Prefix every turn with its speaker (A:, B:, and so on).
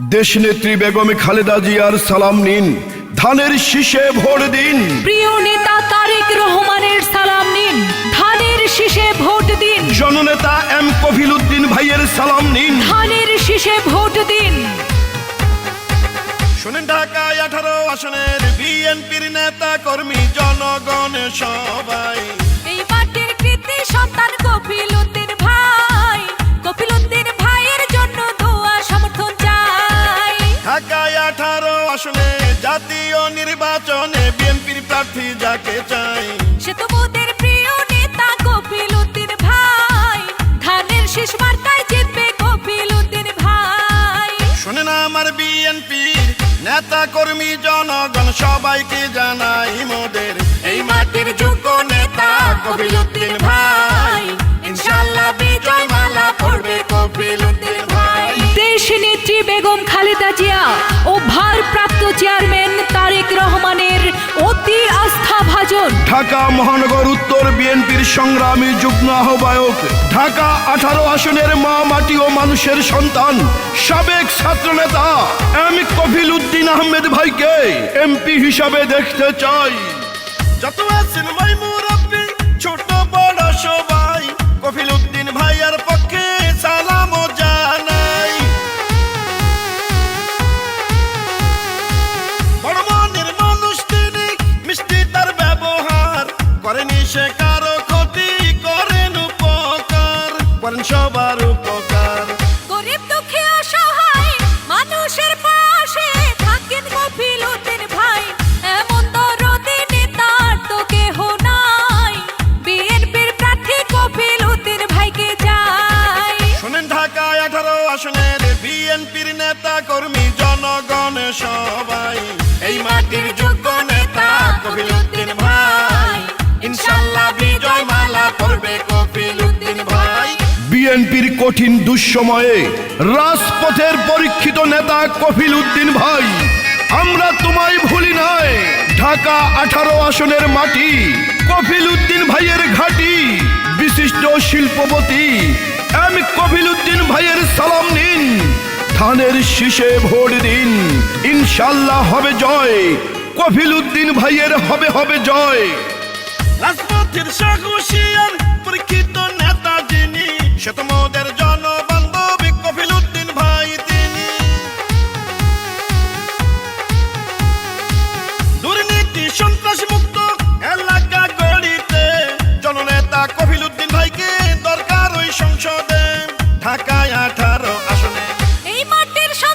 A: দেশনেত্রী বেগম খালেদা জিয়ার সালাম নিন। ধানের শীষে ভোট দিন।
B: প্রিয় নেতা তারেক রহমানের সালাম নিন। ধানের শীষে ভোট দিন।
A: জননেতা এম কফিল উদ্দিন ভাইয়ের সালাম নিন।
B: ধানের শীষে ভোট দিন।
A: শোনেন ঢাকায় আঠারো আসনের বিএনপির নেতা কর্মী জনগণ সবাই। আসনে জাতীয় নির্বাচনে বিএনপির প্রার্থী যাকে চাই।
B: সে তো মোদের প্রিয় নেতা কপিল উদ্দিন ভাই। ধানের শীষ মার্কায় জিতবে কপিল উদ্দিন ভাই
A: শোনেন আমার বিএনপির নেতা কর্মী জনগণ সবাইকে জানাই মোদের। এই মাটির যোগ্য নেতা কপিল উদ্দিন ভাই। ইনশাল্লাহ বিজয় মালা পড়বে কপিল উদ্দিন ভাই।
B: দেশ নেত্রী বেগম খালেদা জিয়া ও ভারপ্রাপ্ত
A: ঢাকা মহানগর উত্তর বিএনপির সংগ্রামী যুগ্ম আহ্বায়ক, ঢাকা আঠারো আসনের মা, মাটি ও মানুষের সন্তান, সাবেক ছাত্রনেতা এম কফিল উদ্দিন আহমেদ ভাইকে এমপি হিসাবে দেখতে চাই। যত আছেন ভাই মুরব্বী, ছোট বড় সবাই। সে কারও ক্ষতি করেন উপকার করেন সবার উপকার।
B: গরিব দুঃখী অসহায় মানুষের পাশে থাকেন ভাই। এমন দরদি নেতার তো কেহ নাই। বিএনপির প্রার্থী কপিল উদ্দিন ভাইকে চাই
A: শোনেন ঢাকায় আঠারো আসনের বিএনপির নেতা কর্মী জনগণ সবাই। এই মাটির বিএনপির কঠিন দুঃসময়ে রাজপথের পরীক্ষিত নেতা কপিল উদ্দিন ভাই, আমরা তোমায় ভুলি নাই। ঢাকা আঠারো আসনের মাটি কপিল উদ্দিন ভাইয়ের ঘাটি, বিশিষ্ট শিল্পপতি এম কপিল উদ্দিন ভাইয়ের সালাম নিন। ধানের শীষে ভোট দিন, ইনশাল্লাহ হবে জয়। কপিল উদ্দিন ভাইয়ের হবে হবে জয়। রাজপথের সাহসিয়ার